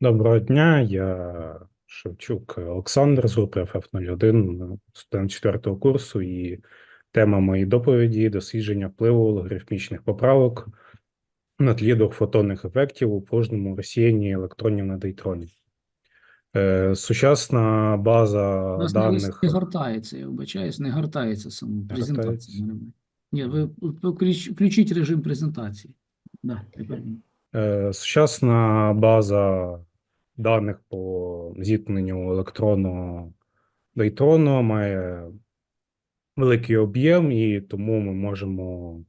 Доброго дня, я Шевчук Олександр з групи FF01, студент 4 курсу, і тема моєї доповіді дослідження впливу логарифмічних поправок на тлі двохфотонних ефектів у кожному розсіянні електронів на дейтроні. Е, Сучасна база У нас не, ось даних не гортається, я вибачаюсь, не гортається сама презентація. Ні, ви включіть режим презентації. Да, тепер Сучасна база даних по зіткненню електронного нейтрону має великий об'єм, і тому ми можемо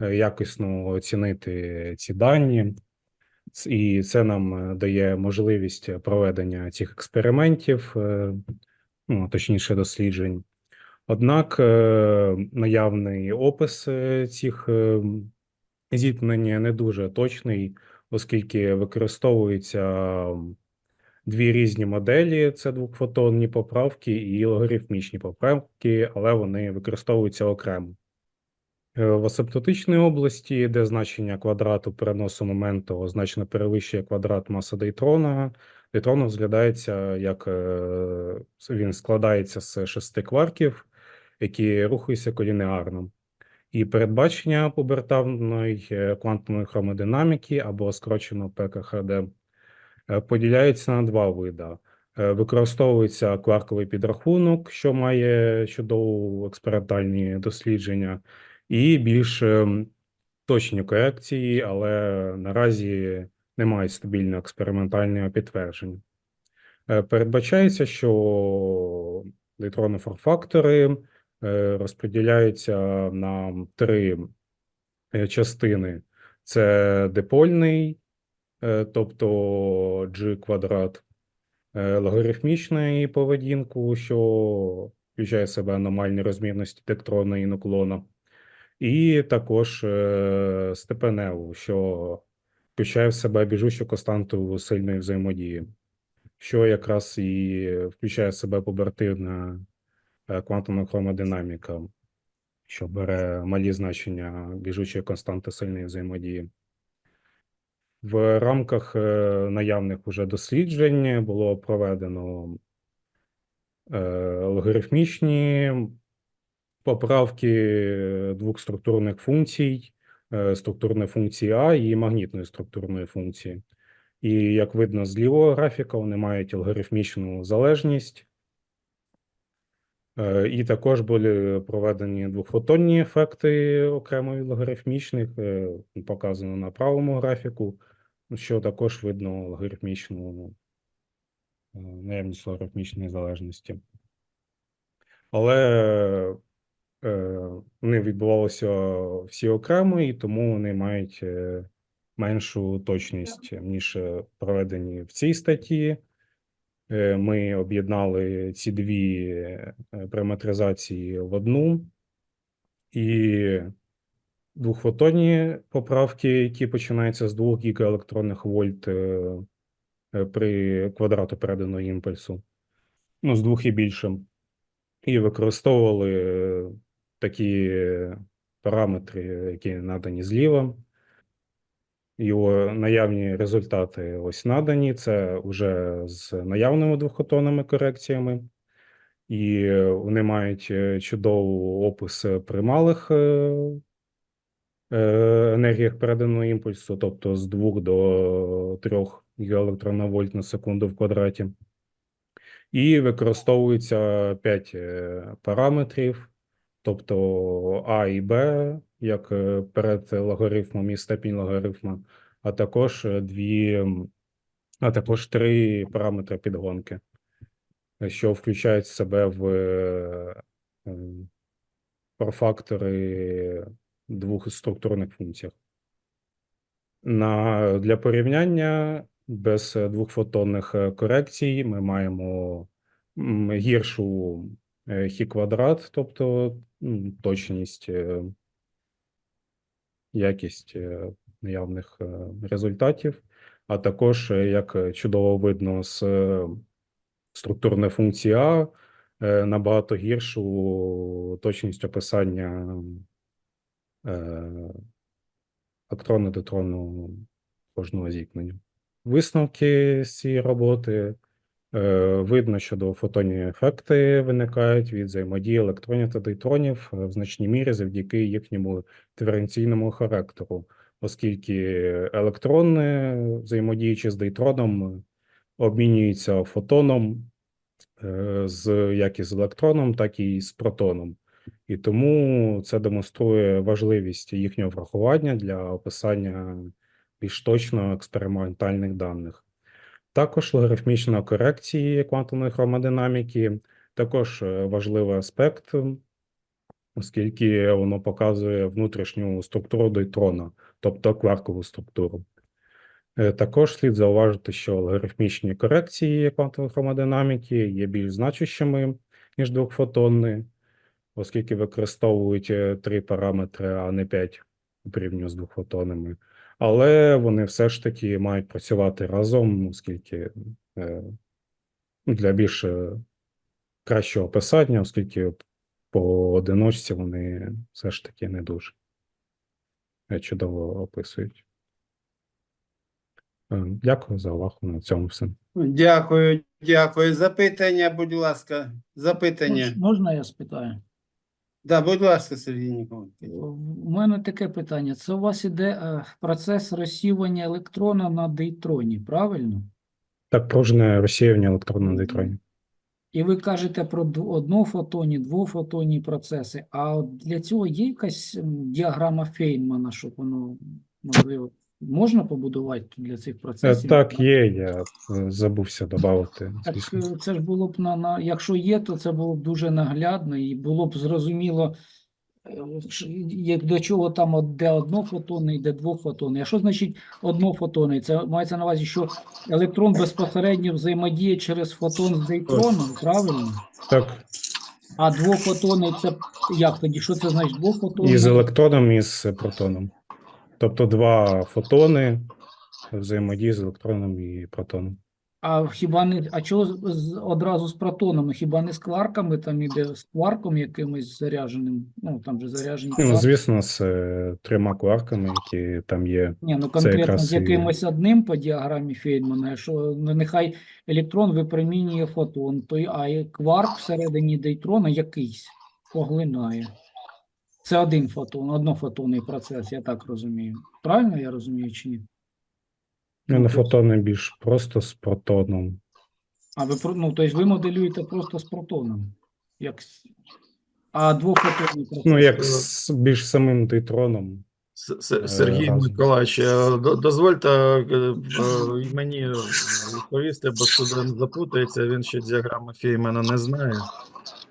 е, якісно оцінити ці дані. І це нам е, дає можливість проведення цих експериментів, е, ну, точніше, досліджень. Однак е, наявний опис е, цих зіткнень не дуже точний, оскільки використовуються дві різні моделі: це двохфотонні поправки і логарифмічні поправки, але вони використовуються окремо. Е, В асимптотичній області, де значення квадрату переносу моменту значно перевищує квадрат маси дейтрона, дейтрон розглядається як е, він складається з шести кварків, які рухаються колінеарно. І передбачення пубертавної е, квантової хромодинаміки або скорочено ПКХД е, поділяється на два вида. Е, Використовується кварковий підрахунок, що має чудові експериментальні дослідження, і більш точні корекції, але наразі немає стабільного експериментального підтвердження. Передбачається, що нейтронні фактори е, розподіляються на три е, частини: це дипольний, е, тобто G квадрат, е, логарифмічної поведінку, що включає себе аномальні розмірності тектрона і нуклона, і також е, степеневу, що включає в себе біжущу константу сильної взаємодії, що якраз і включає в себе побративна е, квантовна хромодинаміка, що бере малі значення біжучої константи сильної взаємодії. В рамках е, наявних уже досліджень було проведено е, логарифмічні поправки двох структурних функцій, е, структурної функції А і магнітної структурної функції. І як видно з лівого графіка, вони мають алгоритмічну залежність. Е, І також були проведені двохфотонні ефекти окремо від логарифмічних, е, показано на правому графіку, що також видно логарифмічну е, наявність логарифмічної залежності. Але вони відбувалися всі окремо, і тому вони мають меншу точність, ніж проведені в цій статті. Е, Ми об'єднали ці дві е, параметризації в одну, і двохфотонні поправки, які починаються з 2 гігаелектронних вольт е, при квадрату переданого імпульсу, ну, з двох і більше, і використовували такі параметри, які надані зліва. Його наявні результати ось надані. Це вже з наявними двохфотонними корекціями, і вони мають е, чудовий опис при малих е, е, енергіях переданого імпульсу, тобто з 2 до 3 гігаелектронвольт на секунду в квадраті. І використовується 5 параметрів, тобто А і Б, як е, перед логарифмом і степінь логарифма, а також е, дві, а також три параметри підгонки, що включають в себе в е, профактори двох структурних функціях. На, для порівняння без двохфотонних корекцій ми маємо гіршу хі квадрат, тобто точність, якість е, наявних е, результатів, а також, е, як чудово видно з структурної функції А, набагато гіршу точність описання е, електронно-дейтронного кожного зіткнення. висновки з цієї роботи. Е, Видно, що двофотонні ефекти виникають від взаємодії електронів та дейтронів е, в значній мірі завдяки їхньому диференційному характеру, оскільки електрони, взаємодіючи з дейтроном, обмінюються фотоном е, з як із електроном, так і з протоном. І тому це демонструє важливість їхнього врахування для описання більш точно експериментальних даних. Також логарифмічна корекції квантової хромодинаміки також е, важливий аспект, оскільки воно показує внутрішню структуру дейтрона, тобто кваркову структуру. Е, Також слід зауважити, що логарифмічні корекції квантової хромодинаміки є більш значущими, ніж двохфотонні, оскільки використовують е, три параметри, а не п'ять порівняно з двохфотонними. Але вони все ж таки мають працювати разом, оскільки е, для більш е, кращого описання, оскільки по одиночці вони все ж таки не дуже е, чудово описують. Дякую за увагу. На цьому все. Дякую, дякую. Запитання, будь ласка. Запитання. Мож- Можна я спитаю? Да, будь ласка, Сергій Ніколаєвич. У мене таке питання. Це у вас іде е, процес розсіювання електрона на дейтроні, правильно? Так, пружне розсіювання електронного дейтроні. І ви кажете про однофотонні, двофотонні процеси. А для цього є якась діаграма Фейнмана, щоб воно можливо можна побудувати для цих Е, процесів? Так, є, я е, забувся додати, Так е, це ж було б на, на якщо є, то це було б дуже наглядно і було б зрозуміло, як до чого там де однофотонний, де двофотонний. А що значить однофотонний? Це мається на увазі, що електрон безпосередньо взаємодіє через фотон з дейтроном, правильно? Так, А двофотонний це як тоді? Що це значить двофотонний? і з електроном, і з протоном. Тобто два фотони взаємодії з електроном і протоном. А хіба не а чого з- з- одразу з протонами? Хіба не з кварками там іде з кварком якимось зарядженим? Ну там же заряджені Ну, звісно, з е, трьома кварками, які там є. Ні, ну конкретно з і- якимось одним по діаграмі Фейнмана, що ну, нехай електрон випромінює фотон, то й- а кварк всередині дейтрона якийсь поглинає. Це один фотон, однофотонний процес, я так розумію. Правильно я розумію чи ні? На тобто- фотони більш просто з протоном. А ви ну, тобто ви моделюєте просто з протоном. Як... А двофотонний процес. Ну, як з більш самим дейтроном. С- С- Е, Сергій разом. Миколаївич, е, дозвольте е, е, мені відповісти, бо студент запутається, він ще діаграми Феймана не знає.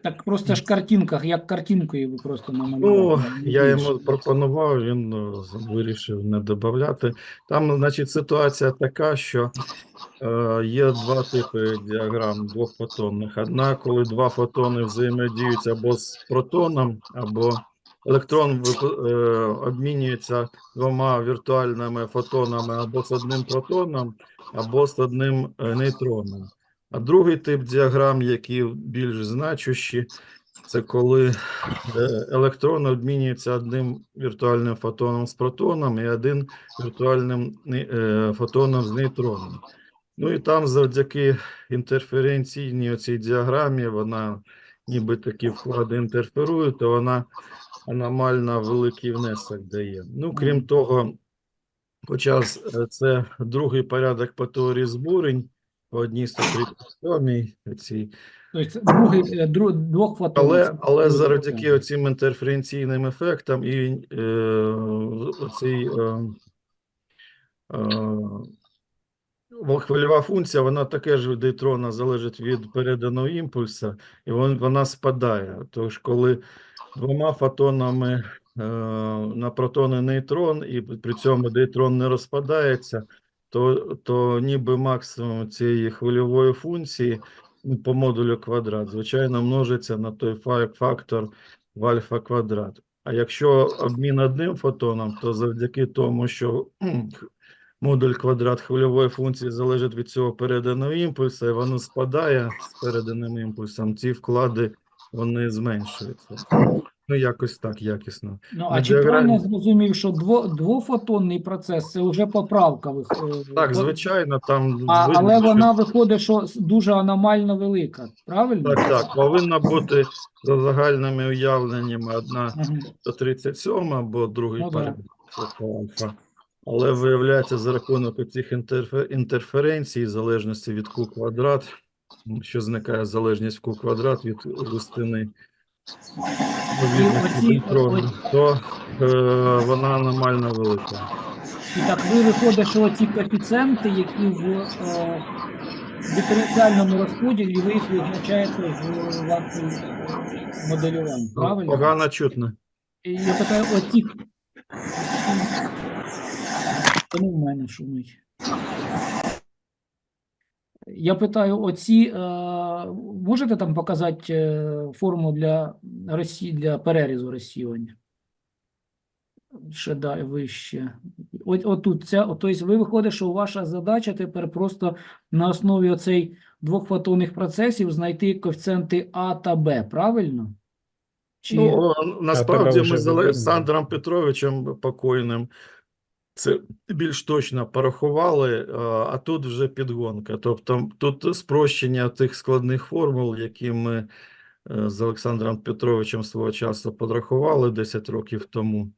Так просто ж картинках, як картинкою ви просто Ну, намалювали. не я йому пропонував, він е, вирішив не додати. Там, значить, ситуація така, що е, є два типи діаграм двохфотонних. Одна, коли два фотони взаємодіють або з протоном, або електрон е, обмінюється двома віртуальними фотонами або з одним протоном, або з одним е, нейтроном. А другий тип діаграм, які більш значущі, це коли е, електрон обмінюється одним віртуальним фотоном з протоном і один віртуальним е, фотоном з нейтроном. Ну і там завдяки інтерференційній оцій діаграмі вона ніби такі вклади інтерферує, то вона аномально великий внесок дає. Ну, крім того, хоча е, це другий порядок по теорії збурень, по одній 137 цій, Тобто е, двох фотонів. але, але завдяки оцим інтерференційним ефектам і е, оцій е, е, хвильова функція, вона таке ж від дейтрона залежить від переданого імпульсу, і вон, вона спадає. Тож, коли двома фотонами е, на протон і нейтрон, і при цьому дейтрон не розпадається, то, то ніби максимум цієї хвильової функції по модулю квадрат, звичайно, множиться на той фактор в альфа квадрат. А якщо обмін одним фотоном, то завдяки тому, що модуль квадрат хвильової функції залежить від цього переданого імпульсу, і воно спадає з переданим імпульсом, ці вклади вони зменшуються. Ну, якось так, якісно. Ну, а чи правильно я зрозумів, що дво, двофотонний процес це вже поправка виходить? Так, звичайно, там А, видно, але що- вона виходить, що дуже аномально велика, правильно? Так, так, повинна бути за загальними уявленнями одна Мгм. 137 або другий Ну, да. по альфа. Але виявляється, за рахунок цих інтерференцій, в залежності від q квадрат, що зникає залежність q квадрат від густини оці- то е, вона аномально велика. І так ви виходить, що ці коефіцієнти, які в е, диференціальному розподілі, ви їх визначаєте в варту моделювання, правильно? Погано чутно. І я питаю, оці... Тому в мене шумить. Я питаю, оці, е, можете там показати е, форму для Росії, для перерізу розсіювання? Ще далі вище. От, отут, ця, от, тобто ви виходить, що ваша задача тепер просто на основі оцей двох фотонних процесів знайти коефіцієнти А та Б, правильно? Чи... Ну, насправді ми з. Олександром Петровичем покойним це більш точно порахували, а а тут вже підгонка. Тобто тут спрощення тих складних формул, які ми е, з Олександром Петровичем свого часу подрахували 10 років тому.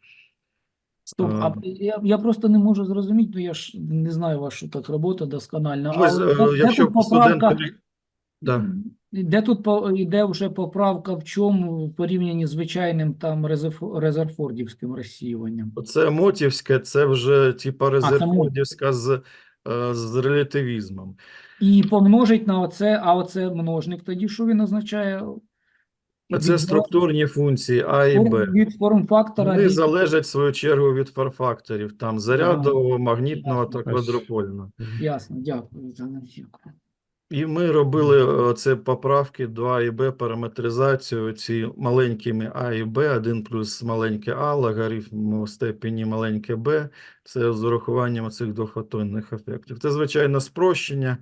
Стоп, а Е. я, я просто не можу зрозуміти, ну я ж не знаю вашу так роботу досконально. Ось, але е, якщо студент Да. Де тут йде вже поправка в чому в порівнянні з звичайним там резерфордівським розсіюванням? Оце Мотівське, це вже типа. Резерфордівська з, е, з релятивізмом. І помножить на оце, а оце множник тоді, що він означає? Це Від структурні функції А і Б. Від форм-фактора Вони від- залежать в свою чергу від форфакторів, там зарядового, магнітного та квадропольного. Ясно, дякую за навіку. І ми робили е, це поправки до А і Б, параметризацію ці маленькими А і Б, 1 плюс маленьке А, логарифм у степені маленьке Б, це з урахуванням цих двофотонних ефектів. Це, звичайно, спрощення,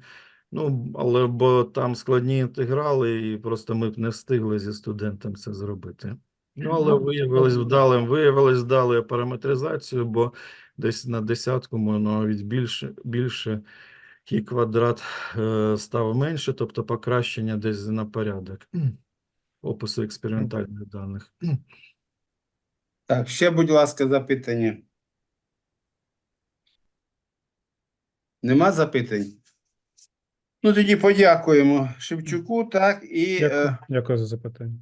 ну, але бо там складні інтеграли, і просто ми б не встигли зі студентом це зробити. Ну, але Ну, виявилось вдалим, виявилось вдалою параметризацію, бо десь на десятку, може, навіть більше, більше і квадрат е, став менше, тобто покращення десь на порядок опису експериментальних даних. Так, ще, будь ласка, запитання. Нема запитань? Ну, тоді подякуємо Шевчуку, так, і Дякую, е, дякую за запитання.